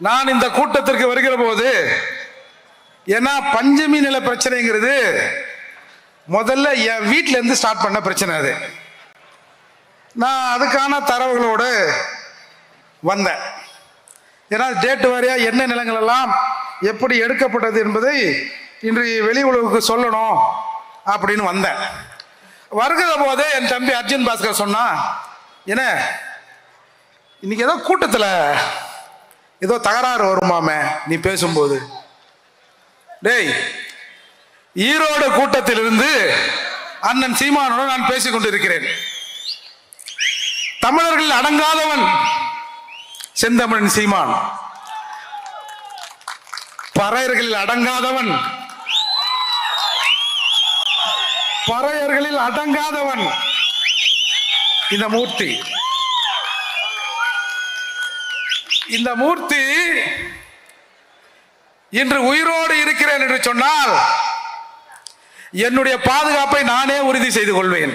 நான் இந்த கூட்டத்திற்கு வருகிற போது ஏன்னா பஞ்சமி நில பிரச்சனைங்கிறது முதல்ல என் வீட்டிலேருந்து இருந்து ஸ்டார்ட் பண்ண பிரச்சனை அது. நான் அதுக்கான தரவுகளோடு வந்தேன். ஏன்னா டேட்டு வாரியாக என்ன நிலங்கள் எல்லாம் எப்படி எடுக்கப்பட்டது என்பதை இன்று வெளி உலகுக்கு சொல்லணும் அப்படின்னு வந்தேன். வருகிற போதே என் தம்பி அர்ஜுன் பாஸ்கர் சொன்னான் என்ன இன்னைக்கு ஏதோ கூட்டத்தில் ஏதோ தகராறு வருமாமே நீ பேசும்போது. டேய் ஈரோடு கூட்டத்திலிருந்து அண்ணன் சீமானுடன் நான் பேசிக் கொண்டிருக்கிறேன். தமிழர்கள் அடங்காதவன் செந்தமிழன் சீமான். பறையர்களில் அடங்காதவன் பறையர்களில் அடங்காதவன் இந்த மூர்த்தி. இந்த மூர்த்தி இன்று உயிரோடு இருக்கிறேன் என்று சொன்னால் என்னுடைய பாதுகாப்பை நானே உறுதி செய்து கொள்வேன்.